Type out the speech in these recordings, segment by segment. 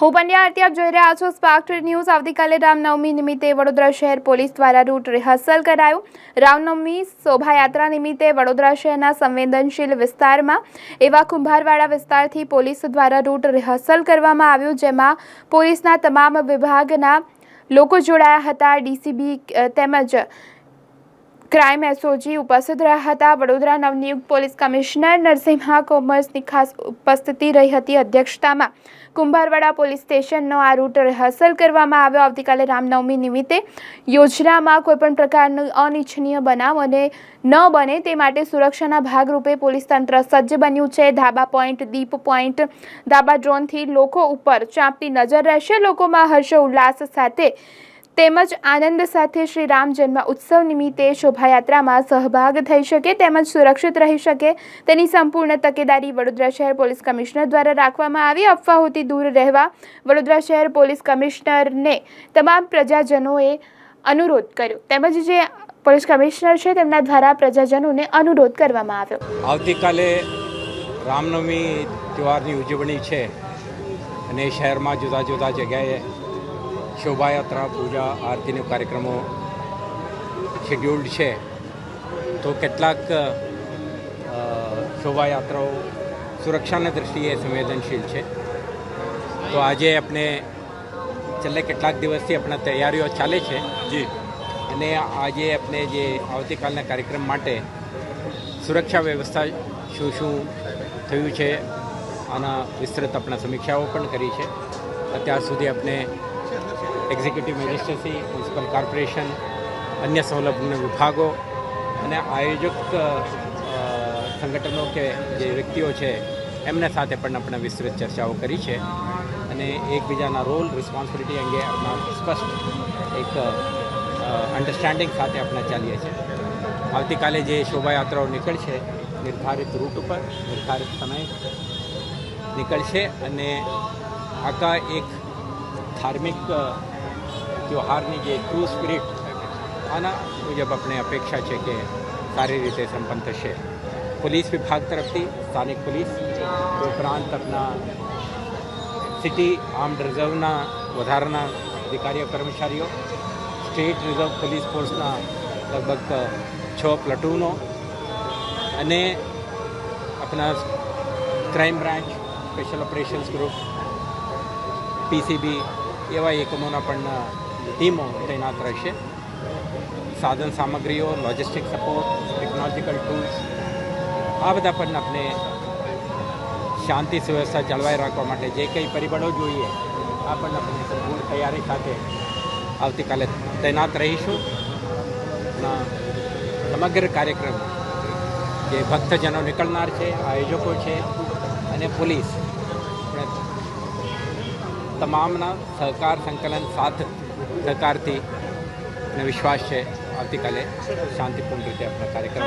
હું પંડ્યા આરતી આપ જોઈ રહ્યા છો સ્પાર્ક ન્યૂઝ આવતીકાલે રામનવમી નિમિત્તે વડોદરા શહેર પોલીસ દ્વારા રૂટ રિહર્સલ કરાયું. રામનવમી શોભાયાત્રા નિમિત્તે વડોદરા શહેરના સંવેદનશીલ વિસ્તારમાં એવા કુંભારવાડા વિસ્તારથી પોલીસ દ્વારા રૂટ રિહર્સલ કરવામાં આવ્યું, જેમાં પોલીસના તમામ વિભાગના લોકો જોડાયા હતા, ડીસીબી તેમજ ક્રાઇમ એસઓજી ઉપસ્થિત રહ્યા હતા. વડોદરા નવનિયુક્ત પોલીસ કમિશનર નરસિંહા કોમર્સની ખાસ ઉપસ્થિતિ રહી હતી અધ્યક્ષતામાં. કુંભારવાડા પોલીસ સ્ટેશનનો આ રૂટ રિહર્સલ કરવામાં આવ્યો. આવતીકાલે રામનવમી નિમિત્તે યોજનામાં કોઈપણ પ્રકારનું અનિચ્છનીય બનાવ અને ન બને તે માટે સુરક્ષાના ભાગરૂપે પોલીસ તંત્ર સજ્જ બન્યું છે. ધાબા પોઈન્ટ, દીપ પોઈન્ટ, ધાબા ડ્રોનથી લોકો ઉપર ચાંપતી નજર રહેશે. લોકોમાં હર્ષ ઉલ્લાસ સાથે તેમજ આનંદ સાથે શ્રી રામ જન્મ ઉત્સવ નિમિત્તે શોભાયાત્રામાં સહભાગ થઈ શકે તેમજ સુરક્ષિત રહી શકે તેની સંપૂર્ણ તકેદારી વડોદરા શહેર પોલીસ કમિશનર દ્વારા રાખવામાં આવી. અફવાઓથી દૂર રહેવા વડોદરા શહેર પોલીસ કમિશનરને તમામ પ્રજાજનોએ અનુરોધ કર્યો. તેમજ જે પોલીસ કમિશનર છે તેમના દ્વારા પ્રજાજનોને અનુરોધ કરવામાં આવ્યો. આવતીકાલે રામનવમી તહેવારની ઉજવણી છે અને શહેરમાં જુદા જુદા જગ્યાએ શોભાયાત્રા પૂજા આરતીના કાર્યક્રમો શેડ્યુલ્ડ છે. તો કેટલાક શોભાયાત્રાઓ સુરક્ષાના દૃષ્ટિએ સંવેદનશીલ છે. તો આજે આપણે છેલ્લે કેટલાક દિવસથી આપણા તૈયારીઓ ચાલે છે. જી. અને આજે આપણે જે આવતીકાલના કાર્યક્રમ માટે સુરક્ષા વ્યવસ્થા શું શું થયું છે આના વિસ્તૃત આપણા સમીક્ષાઓ પણ કરી છે. અત્યાર સુધી આપણે એક્ઝિક્યુટિવ મેજિસ્ટ્રેસી મ્યુનિસિપલ કોર્પોરેશન અન્ય સંલગ્ન વિભાગો અને આયોજક સંગઠનો કે જે વ્યક્તિઓ છે, એમના સાથે પણ આપણે વિસ્તૃત ચર્ચાઓ કરી છે. અને એકબીજાના રોલ રિસ્પોન્સિબિલિટી અંગે આપણા સ્પષ્ટ એક અન્ડરસ્ટેન્ડિંગ સાથે આપણે ચાલીએ છીએ. આવતીકાલે જે શોભાયાત્રાઓ નીકળશે, નિર્ધારિત રૂટ ઉપર, નિર્ધારિત સમય નીકળશે. અને આખા એક ધાર્મિક ત્યોહારની જે ટ્રુ સ્પિરિટ આના મુજબ આપણે અપેક્ષા છે કે સારી રીતે સંપન્ન થશે. પોલીસ વિભાગ તરફથી, સ્થાનિક પોલીસ ઉપરાંત આપણા સિટી આર્મ્ડ રિઝર્વના વધારાના અધિકારીઓ, કર્મચારીઓ સ્ટેટ રિઝર્વ પોલીસ ફોર્સના લગભગ છ પ્લટૂનો અને આપણા crime branch special operations group PCB એવા એકમોના પણ ટીમો તૈનાત રહેશે. સાધન સામગ્રીઓ લોજિસ્ટિક સપોર્ટ ટેકનોલોજીકલ ટૂલ્સ આ બધા પણ આપણે શાંતિ, સુવ્યવસ્થા જળવાઈ રાખવા માટે જે કંઈ પરિબળો જોઈએ, આ પણ આપણે સંપૂર્ણ તૈયારી સાથે આવતીકાલે તૈનાત રહીશું. સમગ્ર કાર્યક્રમ જે ભક્તજનો નીકળનાર છે, આયોજકો છે અને પોલીસ તમામના સહકાર સંકલન સાથ સહકારથી અને વિશ્વાસ છે. આવતીકાલે શાંતિપૂર્ણ રીતે આપણા કાર્યક્રમ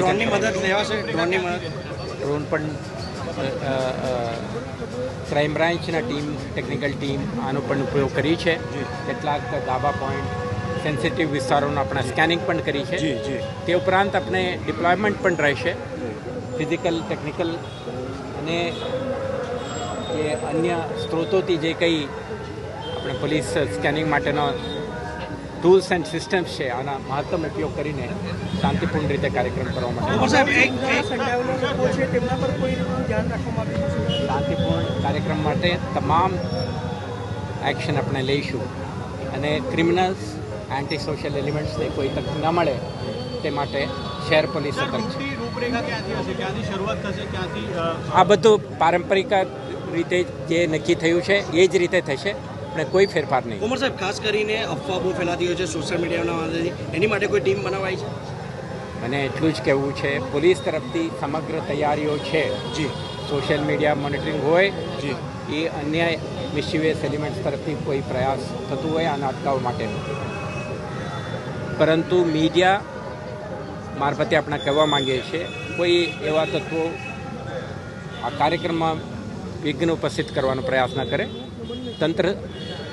ડ્રોનની મદદ લેવાશે? ડ્રોનની મદદ? ડ્રોન પણ ક્રાઇમ બ્રાન્ચના ટીમ ટેકનિકલ ટીમ આનો પણ ઉપયોગ કરી છે. કેટલાક ધાબા પોઈન્ટ સેન્સિટિવ વિસ્તારોનું આપણે સ્કેનિંગ પણ કરી છે. તે ઉપરાંત આપણે ડિપ્લોયમેન્ટ પણ રહેશે. ફિઝિકલ ટેકનિકલ અને જે અન્ય સ્ત્રોતોથી જે કંઈ આપણે પોલીસ સ્કેનિંગ માટેનો ટૂલ્સ એન્ડ સિસ્ટમ્સ છે આના મહત્તમ ઉપયોગ કરીને શાંતિપૂર્ણ રીતે કાર્યક્રમ કરવા માટે. શાંતિપૂર્ણ કાર્યક્રમ માટે તમામ એક્શન આપણે લઈશું. અને ક્રિમિનલ્સ એન્ટી સોશિયલ એલિમેન્ટ્સને કોઈ તક ન મળે તે માટે શહેર પોલીસ સતર્ક છે. આ બધું પારંપરિક રીતે જે નક્કી થયું છે એ જ રીતે થશે પણ કોઈ ફેરફાર નહીં. ઉમર સાહેબ ખાસ કરીને અફવા બહુ ફેલાતી હોય છે સોશિયલ મીડિયાના માધ્યમથી. એની માટે કોઈ ટીમ બનાવાઈ છે? મને એટલું જ કહેવું છે પોલીસ તરફથી સમગ્ર તૈયારીઓ છે. જી. સોશિયલ મીડિયા મોનિટરિંગ હોય જી. એ અન્ય મિસ્યુએસ એલિમેન્ટ્સ તરફથી કોઈ પ્રયાસ થતું હોય આને અટકાવવા માટે પરંતુ મીડિયા મારફતે આપણે કહેવા માંગીએ છીએ કોઈ એવા તત્વો આ કાર્યક્રમમાં વિઘ્ન ઉપસ્થિત કરવાનો પ્રયાસ ન કરે. તંત્ર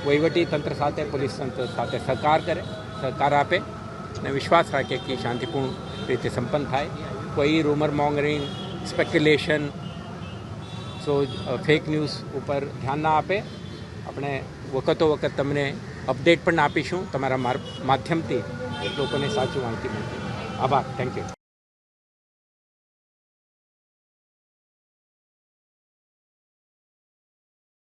વહીવટી તંત્ર સાથે, પોલીસ તંત્ર સાથે સહકાર કરે, સહકાર આપે અને વિશ્વાસ રાખે કે શાંતિપૂર્ણ રીતે સંપન્ન થાય. કોઈ rumour mongering speculation so fake news ઉપર ધ્યાન ના આપે. આપણે વખતો વખત તમને અપડેટ પણ આપીશું. તમારા માર- માધ્યમથી લોકોને સાચું માહિતી મળશે આભાર. Thank you